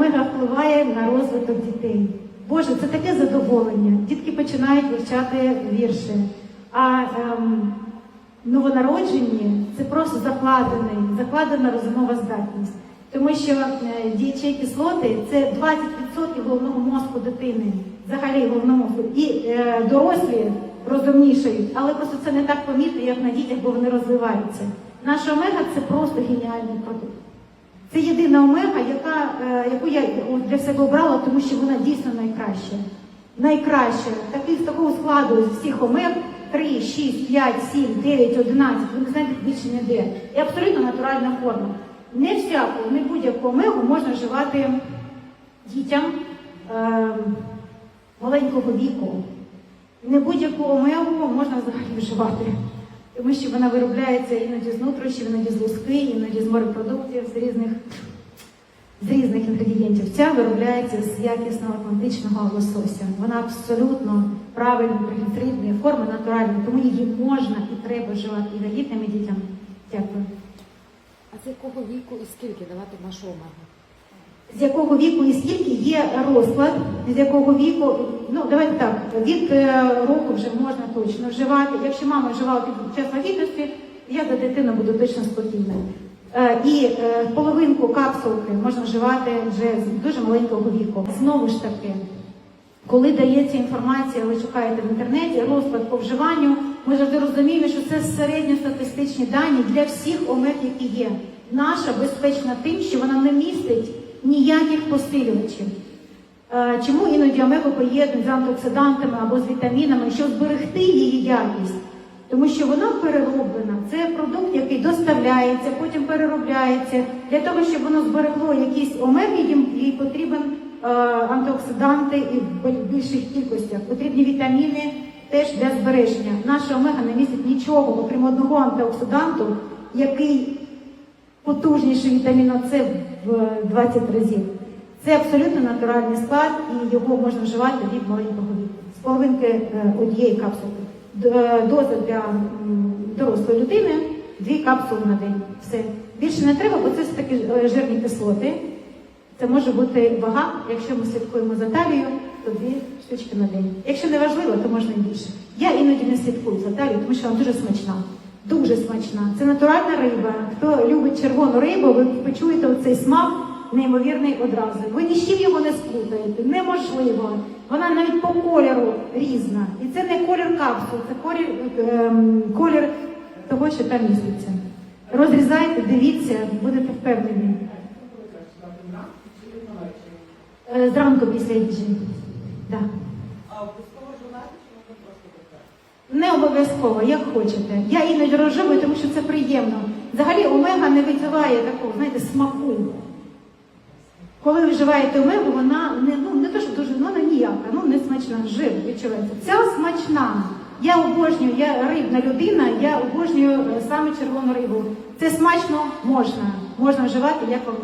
омега впливає на розвиток дітей. Боже, це таке задоволення. Дітки починають вивчати вірші. А ем, новонароджені це просто закладений, закладена розумова здатність. Тому що е, діячі кислоти це 20% головного мозку дитини, взагалі головного мозку. І е, дорослі розумнішають, але просто це не так помітно, як на дітях, бо вони розвиваються. Наша омега це просто геніальний продукт. Це єдина омега, яка, е, яку я для себе обрала, тому що вона дійсно найкраща. Найкраща. Такий, з такого складу з всіх омег 3, 6, 5, 7, 9, 11, ви не знаєте, більше не де. І абсолютно натуральна форма. Не всяку, не будь-яку омегу можна вживати дітям е, маленького віку. Не будь-яку омегу можна взагалі вживати. Тому що вона виробляється іноді з нутрощів, іноді з луски, іноді з морепродуктів, з різних, з різних інгредієнтів. Ця виробляється з якісного атлантичного лосося. Вона абсолютно правильної, пригітридної форми, натуральної, тому її можна і треба вживати і вагітним, і дітям. Дякую. А з якого віку і скільки давати нашу омегу? З якого віку і скільки є розклад, з якого віку, ну давайте так, від е, року вже можна точно вживати. Якщо мама вживала під час вагітності, я за дитину буду точно спокійна. Е, І е, половинку капсулки можна вживати вже з дуже маленького віку. Знову ж таки, коли дається інформація, ви шукаєте в інтернеті розклад по вживанню, ми завжди розуміємо, що це середньостатистичні дані для всіх омег, які є. Наша безпечна тим, що вона не містить ніяких посилювачів. Е, Чому іноді омегу поєднують з антиоксидантами або з вітамінами, щоб зберегти її якість? Тому що вона перероблена. Це продукт, який доставляється, потім переробляється. Для того, щоб воно зберегло якісь омеги, їй потрібен е, антиоксиданти і в більших кількостях. Потрібні вітаміни теж для збереження. Наша омега не містить нічого, окрім одного антиоксиданту, який потужніший вітамін С в 20 разів. Це абсолютно натуральний склад, і його можна вживати від маленького віку. З половинки е, однієї капсулки. Е, Доза для дорослої людини дві капсули на день. Все. Більше не треба, бо це все таки е, жирні кислоти. Це може бути вага, якщо ми слідкуємо за талією, то дві штучки на день. Якщо не важливо, то можна і більше. Я іноді не слідкую за талією, тому що вона дуже смачна. Дуже смачна. Це натуральна риба. Хто любить червону рибу, ви почуєте оцей смак неймовірний одразу. Ви ні з чим його не сплутаєте. Неможливо. Вона навіть по кольору різна. І це не колір капсул, це колір, ем, колір того, що там міститься. Розрізайте, дивіться, будете впевнені. Е, Зранку після їжі. Да. Не обов'язково, як хочете. Я іноді розживую, тому що це приємно. Взагалі омега не визиває такого, знаєте, смаку. Коли ви вживаєте омегу, вона не, ну, не то, що дуже, вона ніяка, ну не смачна, жир відчувається. Ця смачна. Я обожнюю, я рибна людина, я обожнюю е, саме червону рибу. Це смачно можна. Можна вживати, як вам